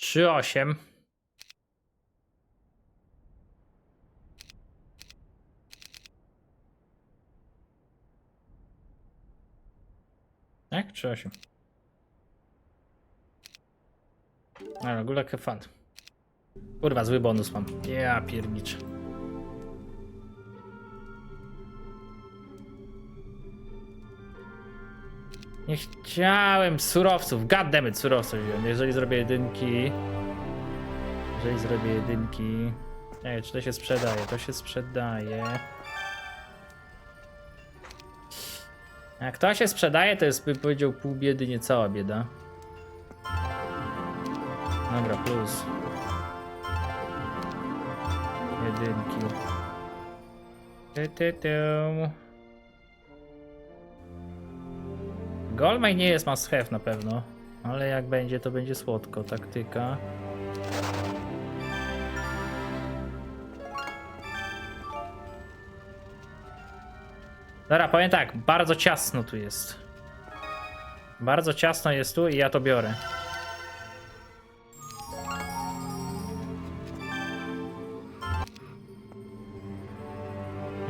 3-8. Tak? 3-8. Ale ogóle fun. Kurwa, zły bonus mam. Ja pierniczę. Nie chciałem surowców. Goddammit, surowców. Jeżeli zrobię jedynki... Jeżeli zrobię jedynki... Wiem, czy to się sprzedaje. To się sprzedaje. Jak to się sprzedaje, to jest, powiedział, pół biedy, nie cała bieda. Dobra, plus. Jedynki. Ty, ty, ty. Golmaj nie jest must have na pewno, ale jak będzie, to będzie słodko. Taktyka. Dobra, powiem tak, bardzo ciasno tu jest. Bardzo ciasno jest tu i ja to biorę.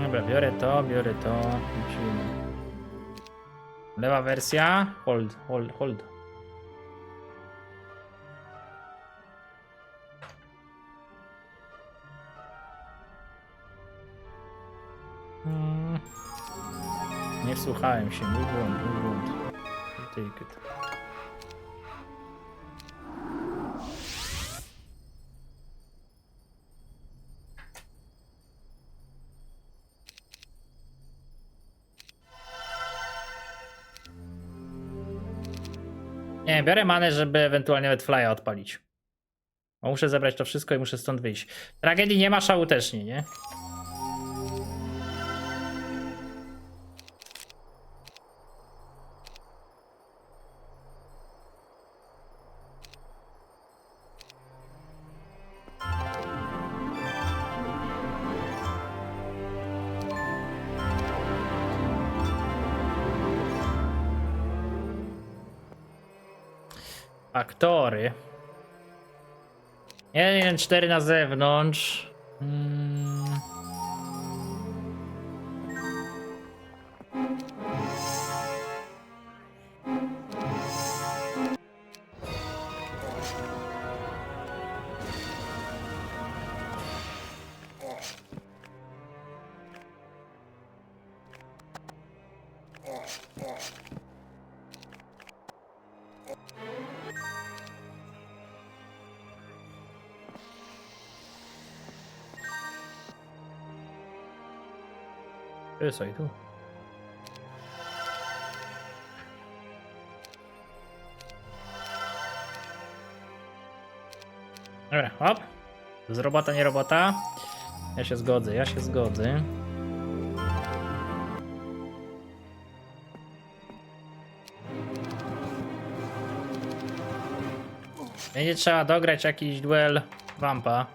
Dobra, biorę to, biorę to. Lewa wersja. Hold, hold, hold. Hmm. Nie wsłuchałem się. Mój błąd, mój błąd. Take it. Nie, biorę manę, żeby ewentualnie nawet flya odpalić. Bo muszę zebrać to wszystko i muszę stąd wyjść. Tragedii nie ma, szału też nie, nie? 4 na zewnątrz. Wysoj tu. Dobra, hop. Z robota, nie robota. Ja się zgodzę, ja się zgodzę. Będzie trzeba dograć jakiś duel wampa.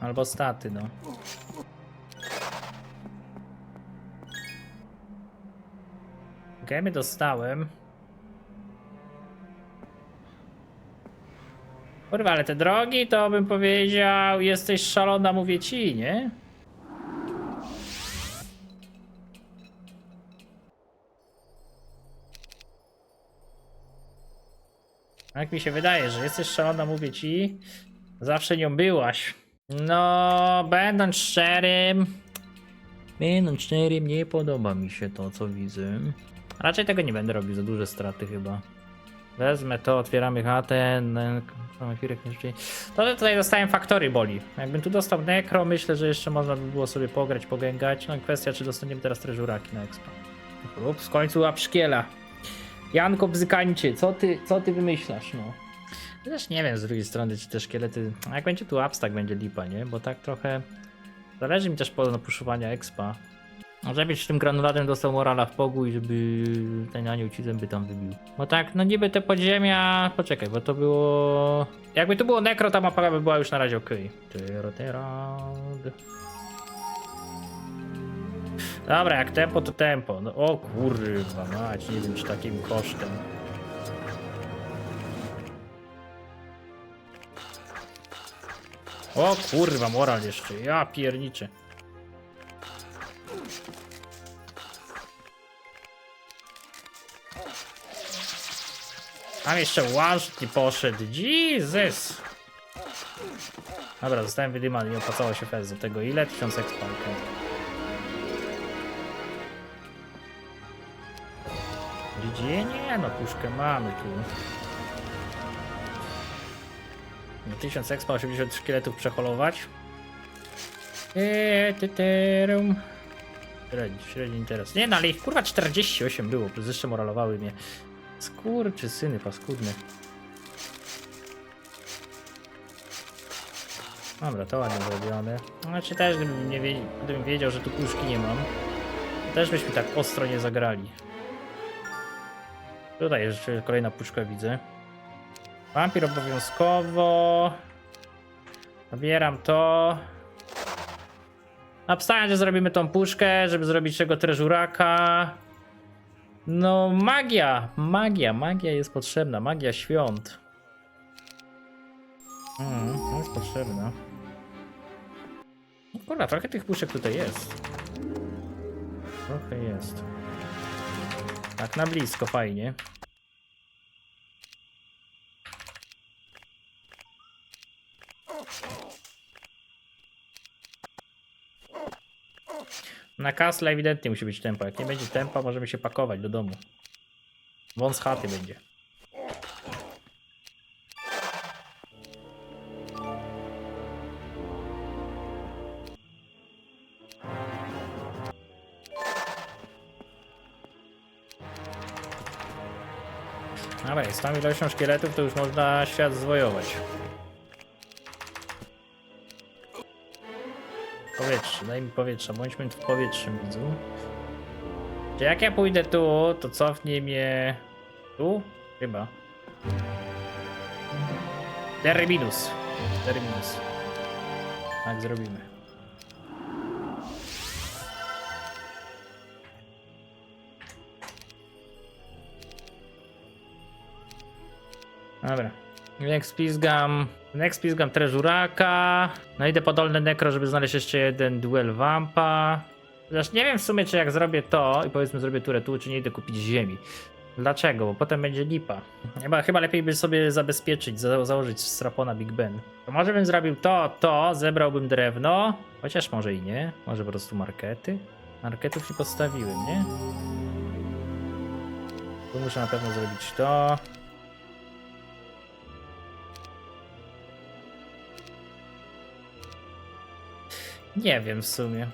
Albo staty, no. Dostałem. Kurwa, ale te drogi to bym powiedział, jesteś szalona, mówię ci, nie? Tak mi się wydaje, że jesteś szalona, mówię ci. Zawsze nią byłaś. No, będąc szczerym, Będąc szczerym, nie podoba mi się to, co widzę. Raczej tego nie będę robił, za duże straty chyba. Wezmę to, otwieramy chatę, chwilę, nie To tutaj dostałem Factory Boli. Jakbym tu dostał Necro, myślę, że jeszcze można by było sobie pograć, pogęgać. No kwestia, czy dostaniemy teraz treżuraki na expa. Ups, w końcu łap szkiela. Janko Bzykańcie, co ty, co ty wymyślasz, no? Też nie wiem z drugiej strony, czy te szkielety... Jak będzie tu abstak, będzie lipa, nie? Bo tak trochę... Zależy mi też po napuszowania expa. Żebyś tym granulatem dostał morala w pogu i żeby ten anioł ci zęby tam wybił. Bo tak, no niby te podziemia... Poczekaj, bo to było... Jakby tu było nekro, ta mapa by była już na razie okej. Okay. Dobra, jak tempo to tempo. No o kurwa mać, nie wiem czy takim kosztem. O kurwa, moral jeszcze. Ja pierniczę. Tam jeszcze łącz nie poszedł. Jesus! Dobra, zostałem wydymany, nie opłacało się fez do tego. Ile? 1000 expa. Gdzie? Nie no, puszkę mamy tu. No 1000 expa, 80 szkieletów przeholować. Eee, tyterum. Średni, średni interes. Nie no, ale ich kurwa 48 było, plus jeszcze moralowały mnie. Skurczy syny paskudne. Dobra, to ładnie zrobione. Znaczy też gdybym, nie wie, gdybym wiedział, że tu puszki nie mam, też byśmy tak ostro nie zagrali. Tutaj jeszcze kolejna puszka widzę. Wampir obowiązkowo. Zabieram to. Obstawiam, że zrobimy tą puszkę, żeby zrobić czego treżuraka. No, magia, magia, magia jest potrzebna, magia świąt. Mm, jest potrzebna. No Kurwa, trochę tych puszek tutaj jest. Trochę jest. Tak na blisko, fajnie. Na kasle ewidentnie musi być tempo. Jak nie będzie tempa, możemy się pakować do domu. Wąs chaty będzie. Dobra, z tą ilością szkieletów to już można świat zwojować. Powietrze, daj mi powietrza, bądźmy w powietrzem, widzu. Czy jak ja pójdę tu, to cofnie mnie... Tu? Chyba. Terminus. Terminus. Tak zrobimy. Dobra. Jak spizgam. Jak spizgam treżuraka. No idę po dolne nekro, żeby znaleźć jeszcze jeden duel wampa. Chociaż nie wiem w sumie, czy jak zrobię to i powiedzmy zrobię turę tu, czy nie idę kupić ziemi. Dlaczego? Bo potem będzie lipa. Chyba, chyba lepiej by sobie zabezpieczyć, za, założyć strapona Big Ben. To może bym zrobił to, to, zebrałbym drewno. Chociaż może i nie. Może po prostu markety. Marketów nie postawiłem, nie? Tu muszę na pewno zrobić to. Nie wiem w sumie.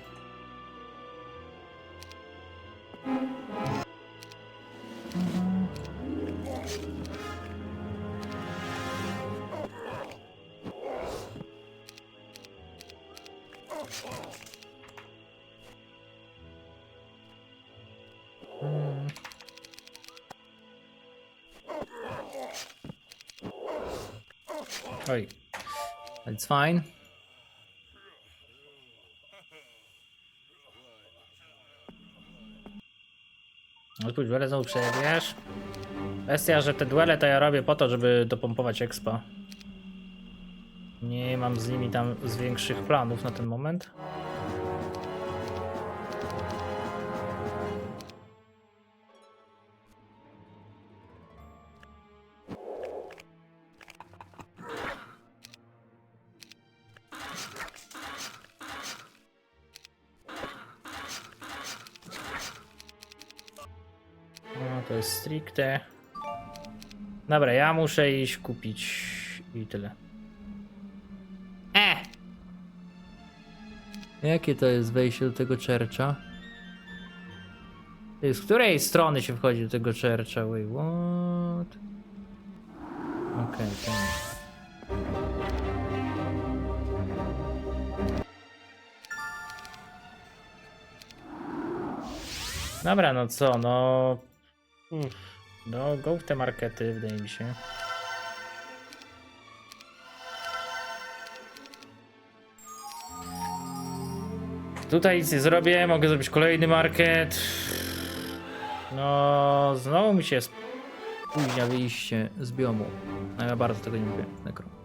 Hmm. Oj. It's fine. No tu duele znowu przejebiesz. Kwestia, że te duele to ja robię po to, żeby dopompować expa. Nie mam z nimi tam z większych planów na ten moment. To jest stricte. Dobra, ja muszę iść kupić i tyle. E! Jakie to jest wejście do tego czercza? Z której strony się wchodzi do tego czercza? Wait, what? Okej, okay, Dobra, no co, no... Uff, no, go w te markety, wydaje mi się. Tutaj nic nie zrobię, mogę zrobić kolejny market. No, znowu mi się spóźnia wyjście z biomu. No ja bardzo tego nie lubię, nekro.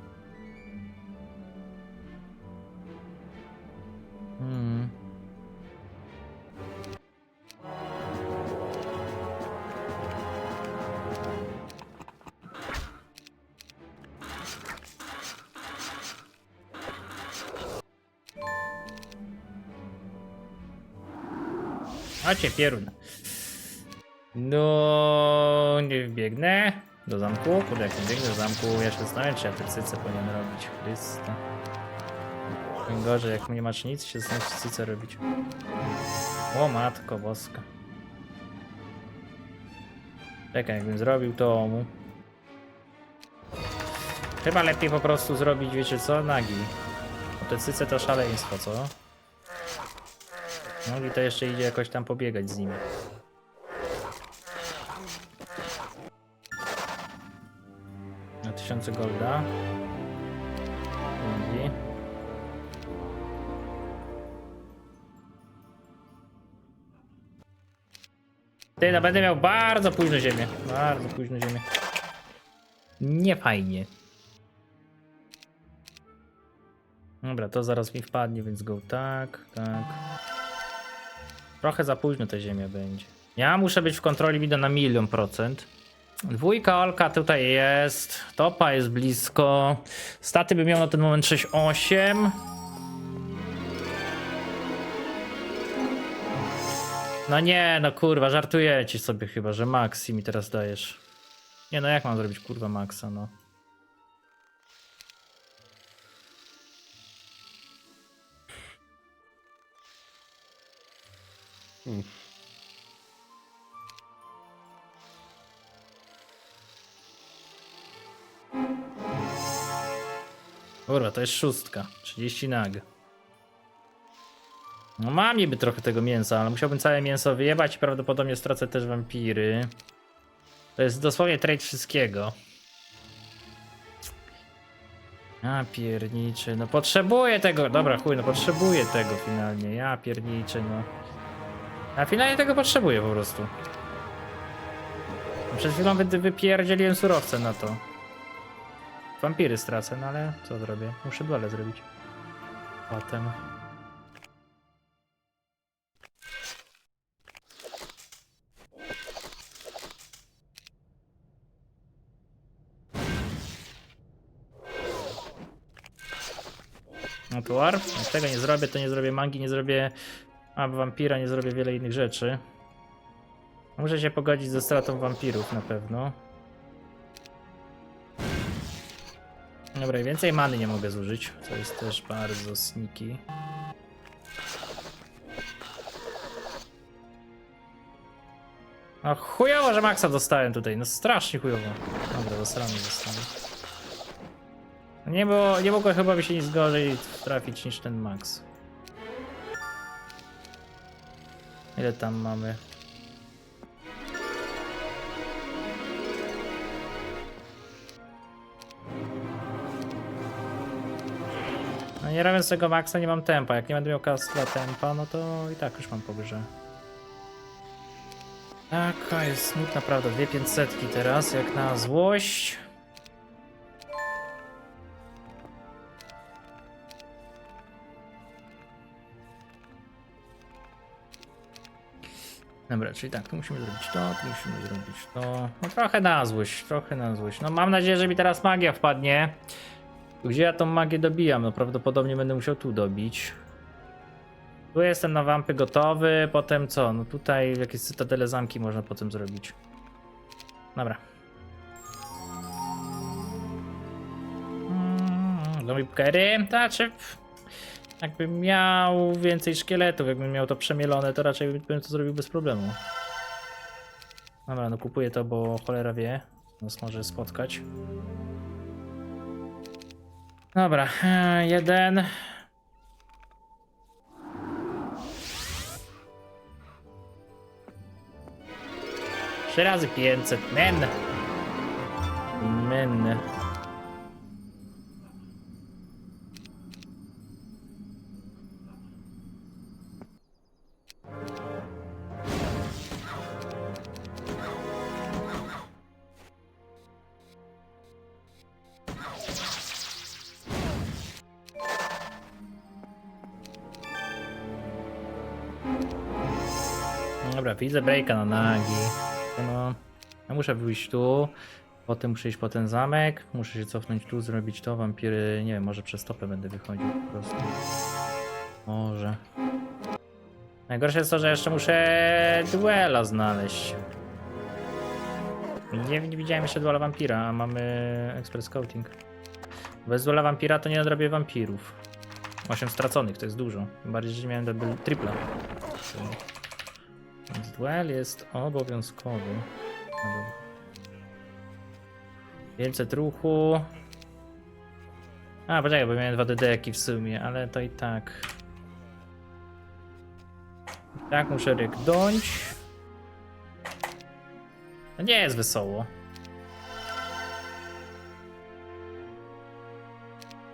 Macie pierun. No, nie wbiegnę do zamku. Kurde, jak nie biegnę do zamku, ja się zastanawiam, czy ja te cyce powinien robić. Chryste. Tym gorzej, jak nie masz nic, się zastanawiam, czy cyce robić. O matko boska. Czekaj, jakbym zrobił to mu. Chyba lepiej po prostu zrobić, wiecie co, nagi. Bo te cyce to szaleństwo, co? No i to jeszcze idzie jakoś tam pobiegać z nimi. Na tysiące golda. Dzięki. Ty, no będę miał bardzo późno ziemię. Bardzo późno ziemię. Nie fajnie. Dobra, to zaraz mi wpadnie, więc go tak, tak. Trochę za późno ta ziemia będzie. Ja muszę być w kontroli wideo na milion procent. Dwójka Olka tutaj jest. Topa jest blisko. Staty by miał na ten moment 6-8. No nie, no kurwa, żartujecie sobie chyba, że Maxi mi teraz dajesz. Nie no, jak mam zrobić kurwa Maxa, no. Kurwa, to jest szóstka. 30 nag. No mam niby trochę tego mięsa, ale musiałbym całe mięso wyjebać i prawdopodobnie stracę też wampiry. To jest dosłownie trade wszystkiego. A pierniczy, no potrzebuję tego. Dobra, chuj, no potrzebuję tego finalnie. Ja pierniczy, no. A finalnie tego potrzebuję po prostu. Przed chwilą wy wypierdzieliłem surowce na to. Wampiry stracę, no ale co zrobię? Muszę duale zrobić. Potem. No to warp. Jak tego nie zrobię, to nie zrobię mangi, nie zrobię a wampira, nie zrobię wiele innych rzeczy. Muszę się pogodzić ze stratą wampirów na pewno. Dobra, więcej many nie mogę zużyć, co jest też bardzo sneaky. No chujowo, że maksa dostałem tutaj, no strasznie chujowo. Dobra, zasrany zostanę. Nie, było, nie mogło chyba by się nic gorzej trafić niż ten max. Ile tam mamy? No nie robiąc tego maksa nie mam tempa. Jak nie będę miał kastla tempa, no to i tak już mam po grze. Taka jest smutna prawda. Dwie 500 teraz, jak na złość. Dobra, czyli tak, tu musimy zrobić to, tu musimy zrobić to. No trochę na złość, trochę na złość. No mam nadzieję, że mi teraz magia wpadnie. Gdzie ja tą magię dobijam? No prawdopodobnie będę musiał tu dobić. Tu jestem na wampy gotowy, potem co? No tutaj jakieś cytadele zamki można potem zrobić. Dobra. Mm, Domipkery? Znaczy, jakbym miał więcej szkieletów, jakbym miał to przemielone, to raczej bym to zrobił bez problemu. Dobra, no kupuję to, bo cholera wie. Nas może spotkać. Dobra, e, jeden. Trzy razy 500. Men. Men. Widzę breaka na nagi. No, ja muszę wyjść tu. Potem muszę iść po ten zamek. Muszę się cofnąć tu, zrobić to. Wampiry, nie wiem, może przez stopę będę wychodził po prostu. Może. Najgorsze jest to, że jeszcze muszę duela znaleźć. Nie, nie widziałem jeszcze duela wampira, a mamy express scouting. Bez duela wampira to nie nadrobię wampirów. 8 straconych to jest dużo. Bardziej, że miałem double, triple. Duel jest obowiązkowy. No dobra. 500 ruchu. A, poczekaj, bo miałem 2 DD-ki w sumie, ale to i tak. I tak muszę ryknąć. No nie jest wesoło.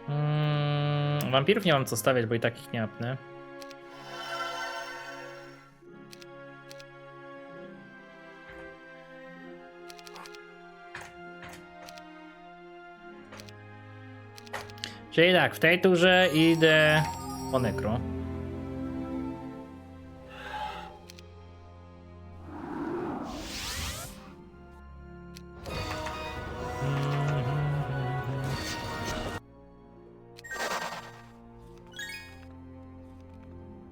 Mm, wampirów nie mam co stawiać, bo i tak ich nie apnę. Czyli tak, w tej turze idę po nekro.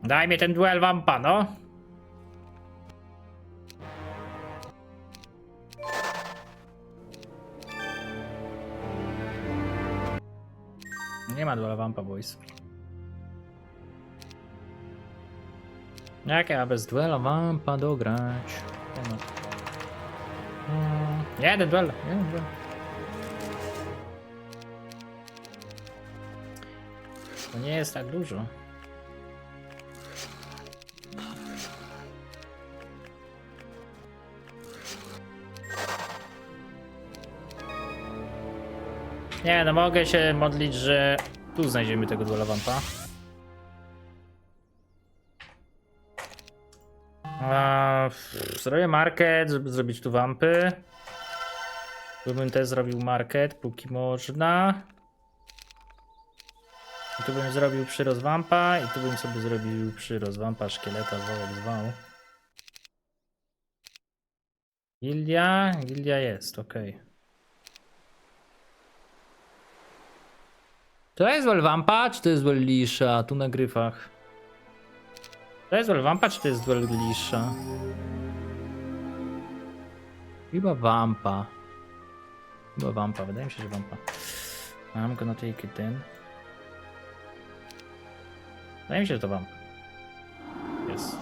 Daj mi ten duel wampa, no. Ma duela wampa, boys. Jak ja bez duela wampa dograć? Nie ma. Mm, Jeden duel, jeden duel. To nie jest tak dużo. Nie, no mogę się modlić, że tu znajdziemy tego duela wampa. A, zrobię market, żeby zrobić tu wampy. Tu bym też zrobił market, póki można. I tu bym zrobił przyrost wampa i tu bym sobie zrobił przyrost wampa, szkieleta, zwał zwał. Gildia? Gildia jest, okej. To jest wampa, czy to jest lisza? Tu na gryfach. To jest wampa, czy to jest lisza? Chyba wampa. Chyba wampa, wydaje mi się, że wampa. I'm gonna take it then. Wydaje mi się, że to wampa. Jest.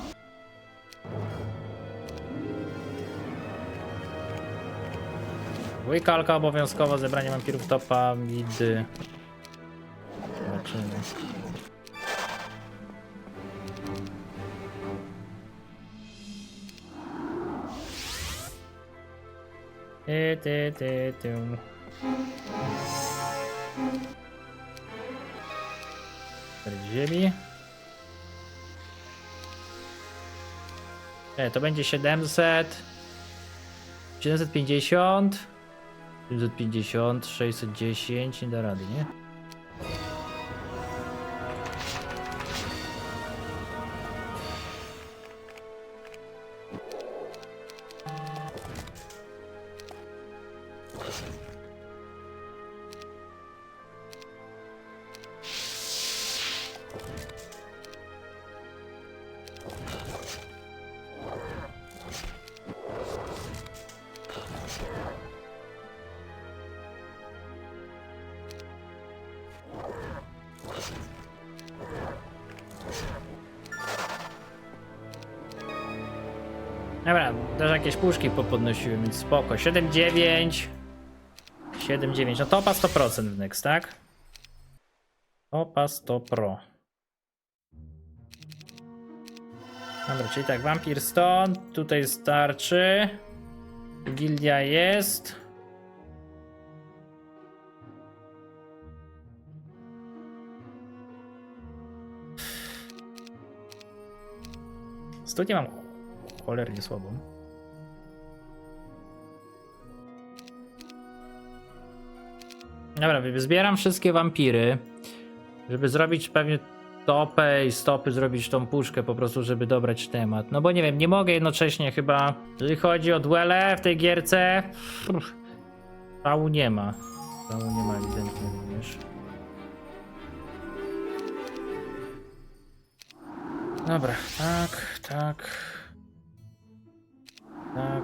Łykalka obowiązkowo, zebranie wampirów topa, midy. Zobaczymy. Ty, ty, ty, ty. Ziemi. Nie, to będzie 700. 750. 750, 610, nie da rady, nie? Dobra, też jakieś puszki popodnosiłem, więc spoko. 7-9. 7-9. No topa 100% w Next, tak? Topa 100 pro. Dobra, czyli tak, Vampir stąd, tutaj starczy. Gildia jest. Studnię mam cholernie słabą. Dobra, zbieram wszystkie wampiry, żeby zrobić pewnie stopę i stopy zrobić tą puszkę po prostu, żeby dobrać temat. No bo nie wiem, nie mogę jednocześnie chyba, jeżeli chodzi o duele w tej gierce, pff, szału nie ma. Szału nie ma ewidentnie również. Dobra, tak, tak. Tak.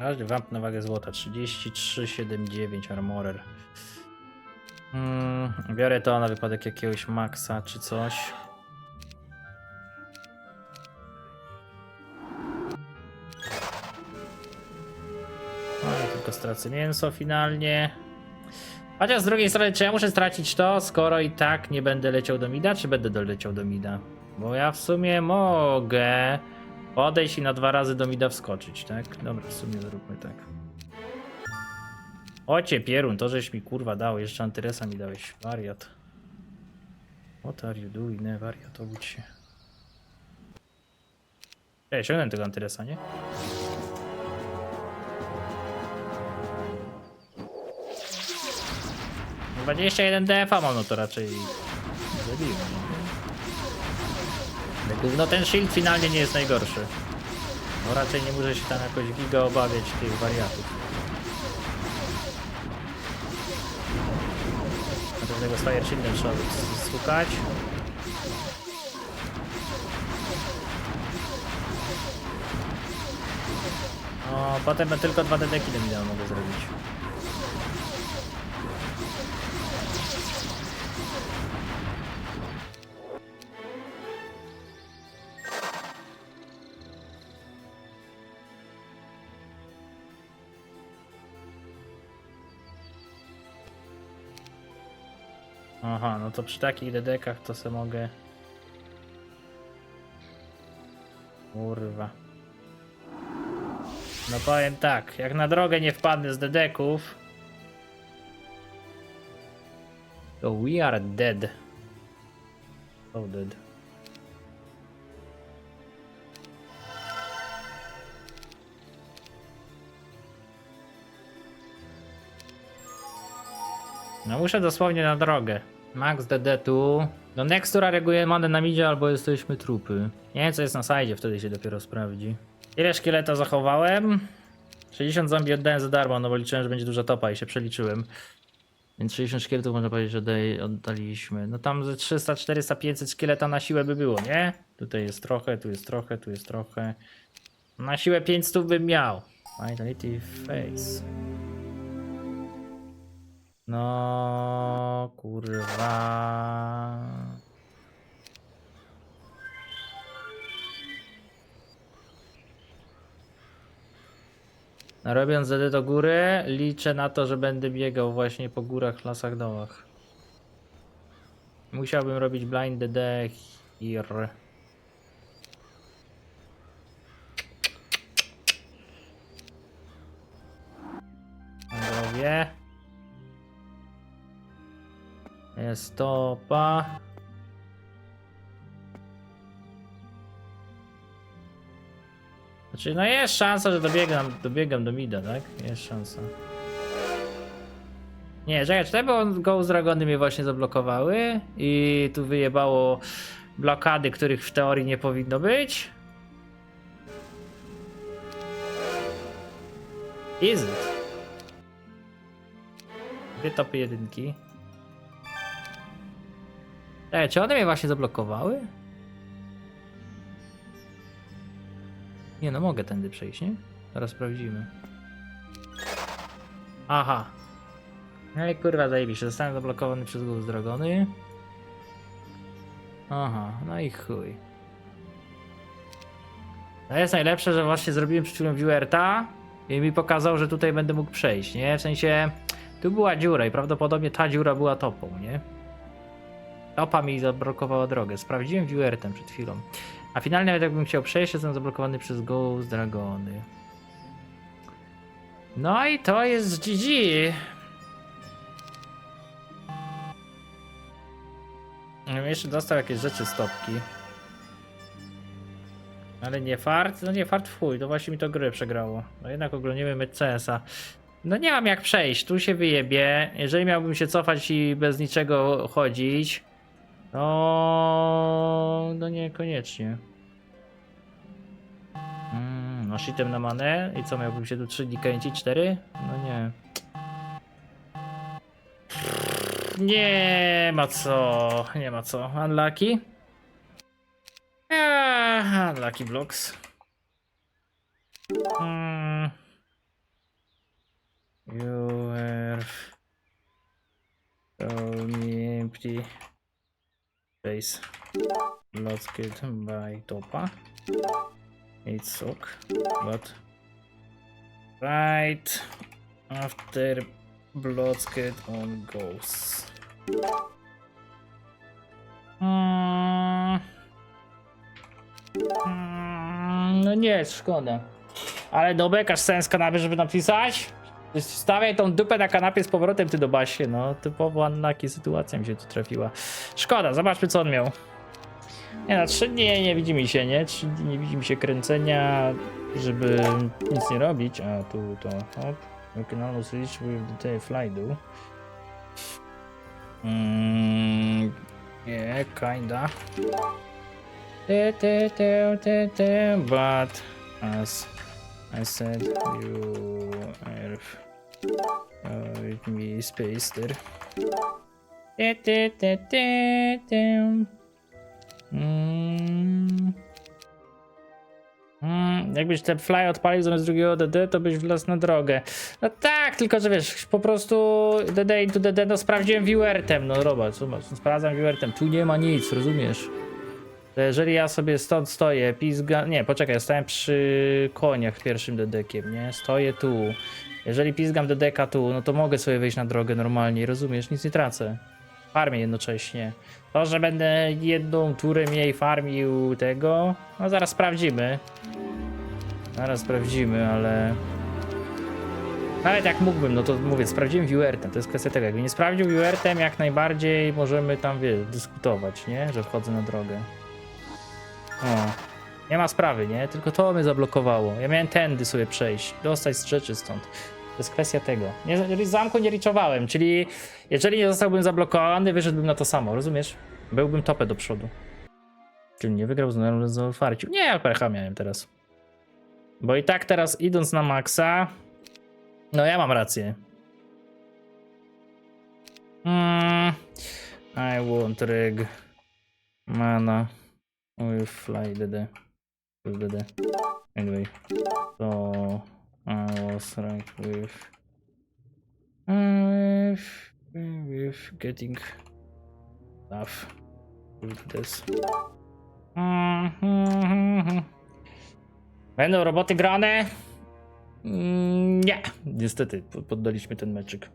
Każdy wamp na wagę złota 33,79 armorer. Mm, biorę to na wypadek jakiegoś maksa czy coś. No tylko stracę mięso finalnie. Chociaż z drugiej strony, czy ja muszę stracić to, skoro i tak nie będę leciał do mida, czy będę doleciał do mida? Bo ja w sumie mogę podejść i na dwa razy do mida wskoczyć, tak? Dobra, w sumie zróbmy tak. Ocie, Pierun, to żeś mi kurwa dał, jeszcze antyresa mi dałeś, wariat. What are you doing, nie, wariat, obudź się. Ej, ciągnę tego antyresa, nie? Dwadzieścia jeden DF-a mam, no to raczej zabiłem. No ten shield finalnie nie jest najgorszy. No raczej nie muszę się tam jakoś giga obawiać tych wariatów. Na pewnego z Fire Shieldem trzeba by szukać. O, potem tylko dwa dedeki do mida mogę zrobić. No to przy takich dedekach to se mogę... Kurwa. No powiem tak, jak na drogę nie wpadnę z dedeków... To we are dead. So dead. No muszę dosłownie na drogę. Max DD tu. Do Nextura reaguje manę na midzie albo jesteśmy trupy. Nie wiem co jest na sajdzie, wtedy się dopiero sprawdzi. Ile szkieleta zachowałem? 60 zombie oddałem za darmo, no bo liczyłem, że będzie duża topa i się przeliczyłem. Więc 60 szkieletów można powiedzieć, że oddaj- oddaliśmy. No tam ze 300, 400, 500 szkieleta na siłę by było, nie? Tutaj jest trochę, tu jest trochę, tu jest trochę. Na siłę 500 bym miał. Vitality face. No kurwa. No, Robiąc ZD do góry, liczę na to, że będę biegał właśnie po górach, lasach, dołach. Musiałbym robić blind DD here. Robię. Jest topa. Znaczy, no jest szansa, że dobiegam, dobiegam do mida, tak? Jest szansa. Nie, czekaj, czy te bo Go z Dragony mnie właśnie zablokowały i tu wyjebało blokady, których w teorii nie powinno być? Is it? Dwie topy jedynki. Ej, czy one mnie właśnie zablokowały? Nie no, mogę tędy przejść, nie? Teraz sprawdzimy. Aha. No i kurwa zajebiście, zostałem zablokowany przez głos dragony. Aha, no i chuj. To jest najlepsze, że właśnie zrobiłem przed chwilą viewerta i mi pokazał, że tutaj będę mógł przejść, nie? W sensie, tu była dziura i prawdopodobnie ta dziura była topą, nie? Topa mi zablokowała drogę. Sprawdziłem viewertem przed chwilą. A finalnie nawet jakbym chciał przejść, jestem zablokowany przez Ghost Dragony. No i to jest GG. Ja bym jeszcze dostał jakieś rzeczy z topki. Ale nie fart? No nie fart w chuj, to właśnie mi to gry przegrało. No jednak oglądamy mecz CS-a. No nie mam jak przejść, tu się wyjebie. Jeżeli miałbym się cofać i bez niczego chodzić, no... No niekoniecznie. Mm, no shitem na manę i co, miałbym się tu 3 dni kręcić? 4? No nie. Nie ma co, nie ma co. Unlucky? Eee, unlucky blocks. Mm. You are so empty space. Let's get by topa. It's ok, but right after Bloodscape on goes. Mm. Mm, No nie, szkoda. Ale dobekasz sens kanapy, żeby napisać? Stawiaj tą dupę na kanapie z powrotem ty do basie, no typowo Annaki sytuacja mi się tu trafiła. Szkoda, zobaczmy co on miał. Nie no, trzy dni nie widzi mi się, nie? Trzy dni nie widzi mi się kręcenia, żeby nic nie robić. A tu to, hop. You can almost reach with the fly do. Yeah, kinda. Te, te, te, te, te, but as I said, you are uh, with me space there. Mm. Mm, jakbyś te fly odpalił zamiast drugiego DD, to byś wlazł na drogę. No tak, tylko że wiesz, po prostu DD into DD, no sprawdziłem viewertem, no zobacz, zobacz, sprawdzam viewertem, tu nie ma nic, rozumiesz? To jeżeli ja sobie stąd stoję, pizga, nie, poczekaj, ja stałem przy koniach pierwszym dedekiem, nie, stoję tu. Jeżeli pizgam dedeka tu, no to mogę sobie wyjść na drogę normalnie, rozumiesz, nic nie tracę. Farmię jednocześnie. To, że będę jedną turę mniej farmił tego, no zaraz sprawdzimy. Zaraz sprawdzimy, ale... Nawet jak mógłbym, no to mówię, sprawdziłem viewertem, to jest kwestia tego. Jakby nie sprawdził viewertem, jak najbardziej możemy tam, wiesz, dyskutować, nie? Że wchodzę na drogę. O, nie ma sprawy, nie? Tylko to mnie zablokowało. Ja miałem tędy sobie przejść, dostać z rzeczy stąd. To jest kwestia tego. Nie, zamku nie riczowałem, czyli jeżeli nie zostałbym zablokowany, wyszedłbym na to samo, rozumiesz? Byłbym topę do przodu. Czyli nie wygrał z otwarciu. Nie, pecha miałem teraz. Bo i tak teraz idąc na maksa, no ja mam rację. Mm, I want rig mana with fly DD. DD. Anyway, so I was right with uh, with, with getting stuff with this. Mhm. Będą roboty grane? Mm, Nie, niestety po- poddaliśmy ten meczyk.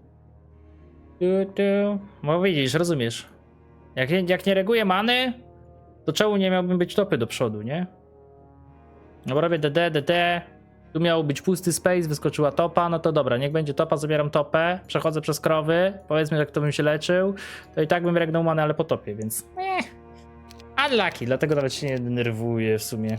Tu, tu. Bo widzisz, rozumiesz. Jak, jak nie reaguje many, to czemu nie miałbym być topy do przodu, nie? No bo robię DD, DD. Tu miał być pusty space, wyskoczyła topa, no to dobra, niech będzie topa, zabieram topę, przechodzę przez krowy, powiedzmy, jak to bym się leczył, to i tak bym regnął manę, ale po topie, więc eh, unlucky, dlatego nawet się nie denerwuję w sumie.